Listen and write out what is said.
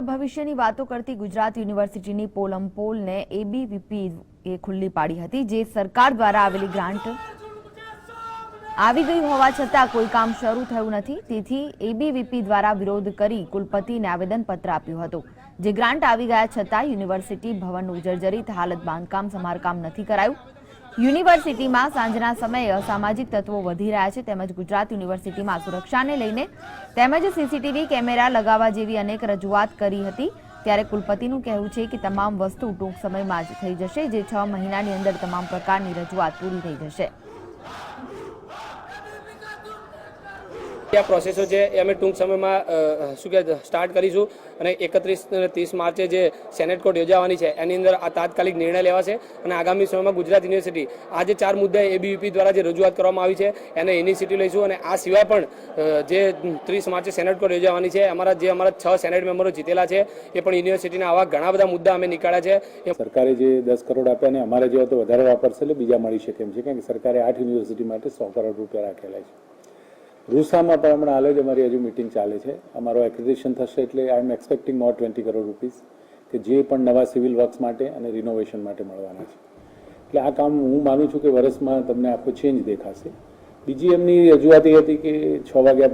ભવિષ્યની વાતો કરતી ગુજરાત યુનિવર્સિટીની પોલમ પોલને એબીવીપી એ ખુલ્લી પાડી હતી, જે સરકાર દ્વારા આવેલી ગ્રાન્ટ આવી ગઈ હોવા છતાં કોઈ કામ શરૂ થયું નથી. તેથી એબીવીપી દ્વારા વિરોધ કરી કુલપતિને આવેદનપત્ર આપ્યું હતું. જે ગ્રાન્ટ આવી ગયા છતાં યુનિવર્સિટી ભવનનું જર્જરિત હાલત બાંધકામ સમારકામ નથી કરાયું. યુનિવર્સિટીમાં સાંજના સમયે અસામાજિક તત્વો વધી રહ્યા છે તેમજ ગુજરાત યુનિવર્સિટીમાં સુરક્ષાને લઈને તેમજ સીસીટીવી કેમેરા લગાવવા જેવી અનેક રજૂઆત કરી હતી. ત્યારે કુલપતિનું કહેવું છે કે તમામ વસ્તુ ટૂંક સમયમાં જ થઈ જશે, જે છ મહિનાની અંદર તમામ પ્રકારની રજૂઆત પૂરી થઈ જશે. આ પ્રોસેસો છે, એ અમે ટૂંક સમયમાં શું કે સ્ટાર્ટ કરીશું અને એકત્રીસ અને ત્રીસ માર્ચે જે સેનેટ કોર્ટ યોજાવાની છે, એની અંદર આ તાત્કાલિક નિર્ણય લેવાશે અને આગામી સમયમાં ગુજરાત યુનિવર્સિટી, આ જે ચાર મુદ્દા એબીવીપી દ્વારા જે રજૂઆત કરવામાં આવી છે, એને યુનિવર્સિટી લઈશું અને આ સિવાય પણ જે ત્રીસ માર્ચે સેનેટ કોર્ટ યોજાવાની છે, અમારા જે અમારા છ સેનેટ મેમ્બરો જીતેલા છે, એ પણ યુનિવર્સિટીના આવા ઘણા બધા મુદ્દા અમે નીકાળ્યા છે. સરકારે જે દસ કરોડ આપ્યા ને અમારે જેવા તો વધારે વાપરશે એટલે બીજા મળી શકે એમ છે, કારણ કે સરકારે આઠ યુનિવર્સિટી માટે સો કરોડ રૂપિયા રાખેલા છે. રૂસામાં પણ હમણાં હાલ જ અમારી હજુ મિટિંગ ચાલે છે. અમારો એક્રિડિશન થશે એટલે I am expecting more twenty crore rupees કે જે પણ નવા સિવિલ વર્ક્સ માટે અને રિનોવેશન માટે મળવાના છે. એટલે આ કામ હું માનું છું કે વર્ષમાં તમને આખો ચેન્જ દેખાશે. બીજી એમની રજૂઆત એ હતી કે છ વાગ્યા